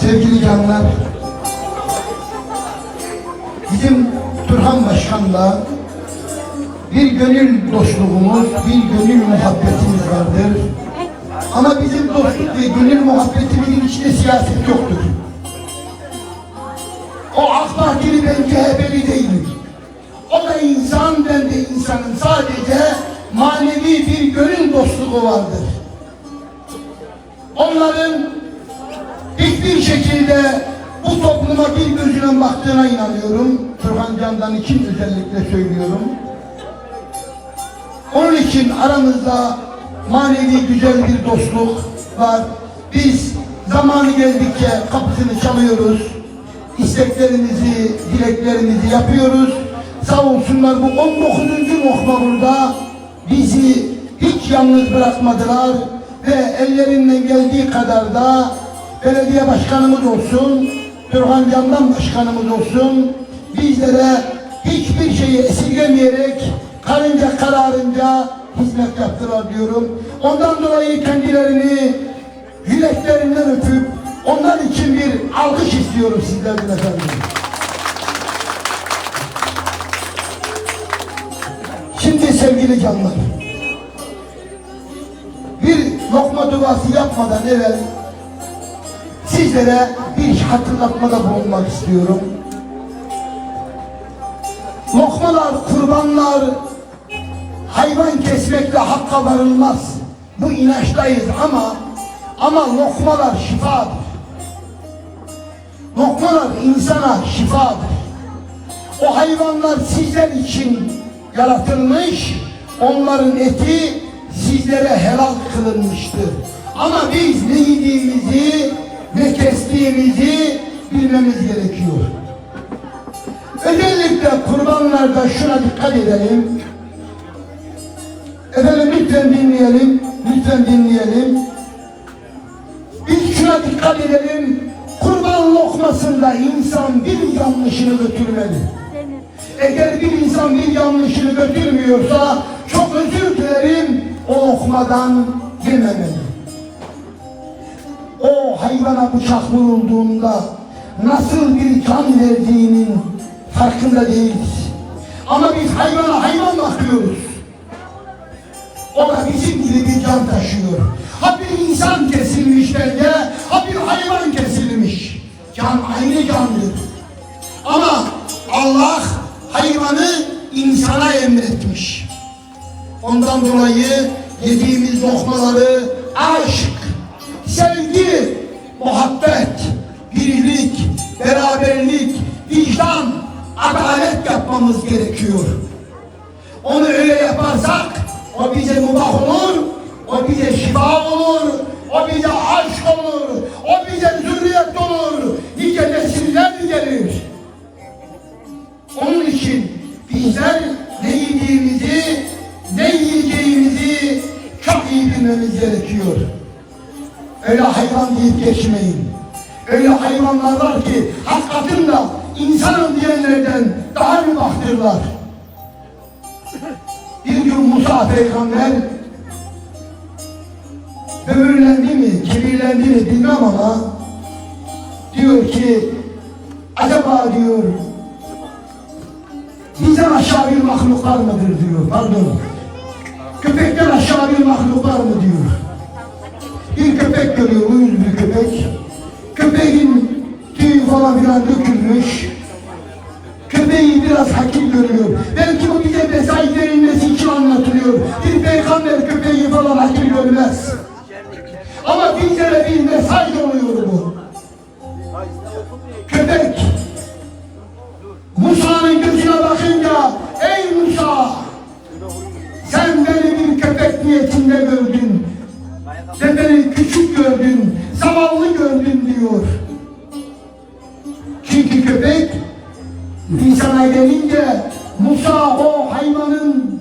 sevgili canlar, bizim Turhan Başkan'la bir gönül dostluğumuz, bir gönül muhabbetimiz vardır. Ama bizim dostluk ve gönül muhabbetimizin içinde siyaset yoktur. O AK Partili ben CHP'li değilim. O da insan, ben de insanım. Sadece manevi bir gönül dostluğu vardır. Onların hiçbir şekilde bu topluma bir gözüyle baktığına inanıyorum. Turhan Candan için özellikle söylüyorum. Onun için aramızda manevi güzel bir dostluk var. Biz zamanı geldikçe kapısını çalıyoruz. İsteklerimizi, dileklerimizi yapıyoruz. Sağ olsunlar bu 19. lokma burada bizi hiç yalnız bırakmadılar ve ellerinden geldiği kadar da belediye başkanımız olsun, Turhan Candan başkanımız olsun, bizlere hiçbir şeyi esirgemeyerek karınca kararınca hizmet yaptılar diyorum. Ondan dolayı kendilerini yüreklerinden öpüp onlar için bir alkış istiyorum sizlerden efendim. Şimdi sevgili canlar, bir lokma duası yapmadan evvel sizlere bir hatırlatmada bulunmak istiyorum. Lokmalar, kurbanlar, hayvan kesmekle hakka varılmaz. Bu inançtayız ama ama lokmalar şifadır. Lokmalar insana şifadır. O hayvanlar sizler için yaratılmış, onların eti sizlere helal kılınmıştır. Ama biz ne yediğimizi, ne kestiğimizi bilmemiz gerekiyor. Özellikle kurbanlarda şuna dikkat edelim. Efendim lütfen dinleyelim, lütfen dinleyelim. Biz şuna dikkat edelim. Kurban lokmasında insan bir yanlışını götürmeli. Eğer bir insan bir yanlışını götürmüyorsa çok özür dilerim o lokmadan yememeli. Hayvana bıçak vurulduğunda nasıl bir can verdiğinin farkında değiliz. Ama biz hayvana hayvan bakıyoruz. O da bizim gibi bir can taşıyor. Ha bir insan kesilmiş bence, ha bir hayvan kesilmiş. Can aynı candır. Ama Allah hayvanı insana emretmiş. Ondan dolayı yediğimiz lokmaları aşk, muhabbet, birlik, beraberlik, vicdan, adalet yapmamız gerekiyor. Onu öyle yaparsak o bize mubah olur, o bize şifa olur, o bize aşk olur, o bize zürriyet olur, nice nesiller gelir. Onun için bizler ne yediğimizi, ne yiyeceğimizi çok iyi bilmemiz gerekiyor. Öyle hayvan deyip geçmeyin. Öyle hayvanlar var ki hakikatında insanın diyenlerden daha bir baktırlar. Bir gün Musa peygamber böbürlendi mi, kibirlendi mi bilmem ama diyor ki acaba diyor bizden aşağı bir mahluklar mıdır? diyor. Pardon. Köpekten aşağı bir mahluklar mı? diyor köpek görüyor uyuz bir köpek köpeğin tüyü falan filan dökülmüş köpeği biraz hakim görüyor. Belki bu bize mesaj verilmesi için anlatılıyor. Bir peygamber köpeği falan hakim görmez. Ama bizlere bir mesaj oluyor bu. Köpek Musa'nın gözüne bakınca ey Musa sen beni bir köpek niyetinde gördün. Sen beni küçük gördün, zavallı gördün diyor. Çünkü köpek insana gelince Musa o hayvanın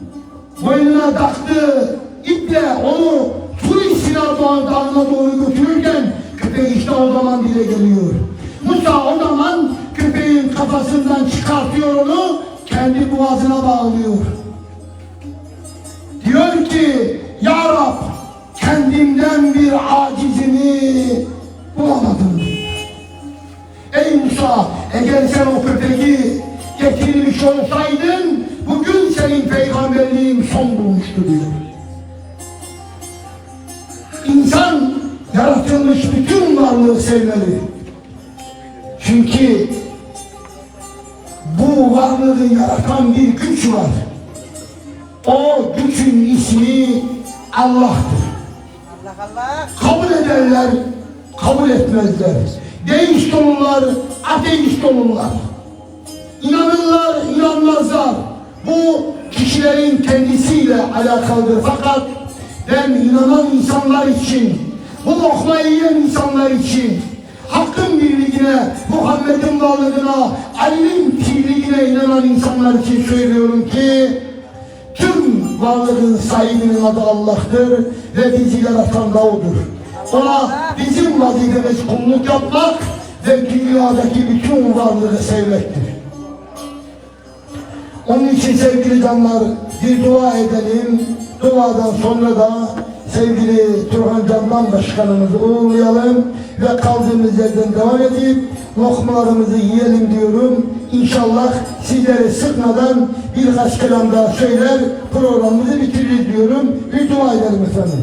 boynuna taktığı iple onu Tur Sinar Dağı'na doğru götürürken köpek işte o zaman dile geliyor. Musa o zaman köpeğin kafasından çıkartıyor onu kendi boğazına bağlıyor. Diyor ki Ya Rab kendimden bir acizini bulamadım. Ey Musa, eğer sen o köpeği getirmiş olsaydın, bugün senin peygamberliğin son bulmuştu diyor. İnsan yaratılmış bütün varlığı sevmeli. Çünkü bu varlığı yaratan bir güç var. O gücün ismi Allah'tır. Allah Allah. Kabul ederler, kabul etmezler. Deist olurlar, ateist olurlar. İnanırlar, inanmazlar. Bu kişilerin kendisiyle alakalıdır. Fakat ben inanan insanlar için, bu lokmayı yiyen insanlar için, hakkın birliğine, Muhammed'in varlığına, Ali'nin birliğine inanan insanlar için söylüyorum ki, varlığın sahibinin adı Allah'tır ve bizi yaratan da O'dur. Ona bizim vazifemiz kulluk yapmak ve dünyadaki bütün varlığı sevmektir. Onun için sevgili canlar bir dua edelim. Duadan sonra da sevgili Turhan Candan Başkanımızı uğurlayalım ve kaldığımız yerden devam edip lokmalarımızı yiyelim diyorum. İnşallah sizleri sıkmadan birkaç kelam daha söyler programımızı bitiririz diyorum. Bir dua edelim efendim.